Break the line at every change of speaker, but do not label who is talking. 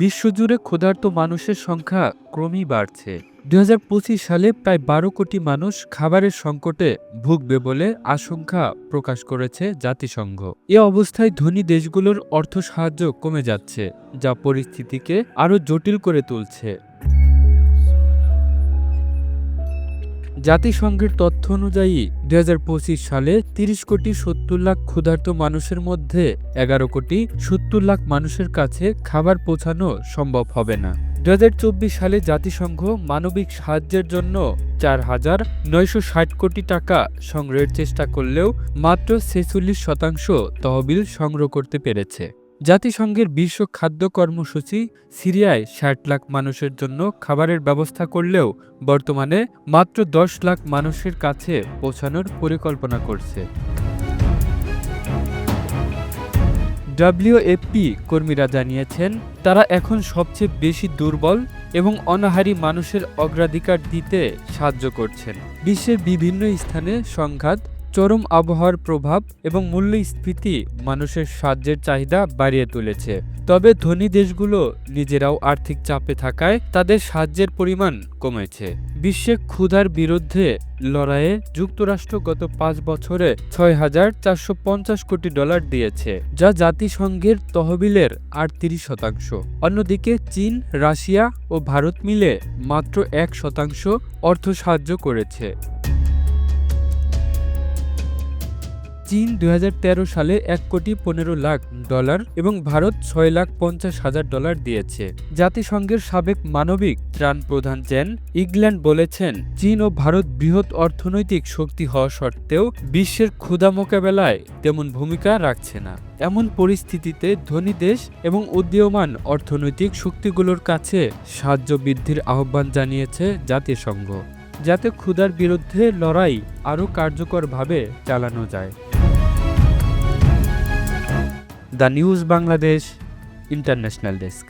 বিশ্বজুড়ে ক্ষুধার্ত মানুষের সংখ্যা ক্রমেই বাড়ছে। দু হাজার পঁচিশ সালে প্রায় বারো কোটি মানুষ খাবারের সংকটে ভুগবে বলে আশঙ্কা প্রকাশ করেছে জাতিসংঘ। এ অবস্থায় ধনী দেশগুলোর অর্থ সাহায্য কমে যাচ্ছে, যা পরিস্থিতিকে আরও জটিল করে তুলছে। জাতিসংঘের তথ্য অনুযায়ী দু হাজার পঁচিশ সালে ৩০ কোটি সত্তর লাখ ক্ষুধার্ত মানুষের মধ্যে এগারো কোটি সত্তর লাখ মানুষের কাছে খাবার পৌঁছানো সম্ভব হবে না। দু হাজার চব্বিশ সালে জাতিসংঘ মানবিক সাহায্যের জন্য চার হাজার নয়শো ষাট কোটি টাকা সংগ্রহের চেষ্টা করলেও মাত্র ছেচল্লিশ শতাংশ তহবিল সংগ্রহ করতে পেরেছে। জাতিসংঘের বিশ্ব খাদ্য কর্মসূচি সিরিয়ায় ষাট লাখ মানুষের জন্য খাবারের ব্যবস্থা করলেও বর্তমানে মাত্র দশ লাখ মানুষের কাছে পৌঁছানোর পরিকল্পনা করছে। ডাব্লিউএফপি কর্মীরা জানিয়েছেন, তারা এখন সবচেয়ে বেশি দুর্বল এবং অনাহারী মানুষের অগ্রাধিকার দিতে সাহায্য করছেন। বিশ্বের বিভিন্ন স্থানে সংঘাত চরম আবহাওয়ার প্রভাব এবং মূল্যস্ফীতি মানুষের সাহায্যের চাহিদা বাড়িয়ে তুলেছে। তবে ধনী দেশগুলো নিজেরাও আর্থিক চাপে থাকায় তাদের সাহায্যের পরিমাণ কমেছে। বিশ্বে ক্ষুধার বিরুদ্ধে লড়াইয়ে যুক্তরাষ্ট্র গত পাঁচ বছরে ছয় হাজার চারশো পঞ্চাশ কোটি ডলার দিয়েছে, যা জাতিসংঘের তহবিলের আটত্রিশ শতাংশ। অন্যদিকে চীন, রাশিয়া ও ভারত মিলে মাত্র এক শতাংশ অর্থ সাহায্য করেছে। চীন দু হাজার তেরো সালে এক কোটি পনেরো লাখ ডলার এবং ভারত ছয় লাখ পঞ্চাশ হাজার ডলার দিয়েছে। জাতিসংঘের সাবেক মানবিক ত্রাণ প্রধান জেন ইংল্যান্ড বলেছেন, চীন ও ভারত বৃহৎ অর্থনৈতিক শক্তি হওয়া সত্ত্বেও বিশ্বের ক্ষুধা মোকাবেলায় তেমন ভূমিকা রাখছে না। এমন পরিস্থিতিতে ধনী দেশ এবং উদীয়মান অর্থনৈতিক শক্তিগুলোর কাছে সাহায্য বৃদ্ধির আহ্বান জানিয়েছে জাতিসংঘ। যাতে ক্ষুধার বিরুদ্ধে লড়াই আরও কার্যকরভাবে চালানো যায়। the news Bangladesh international desk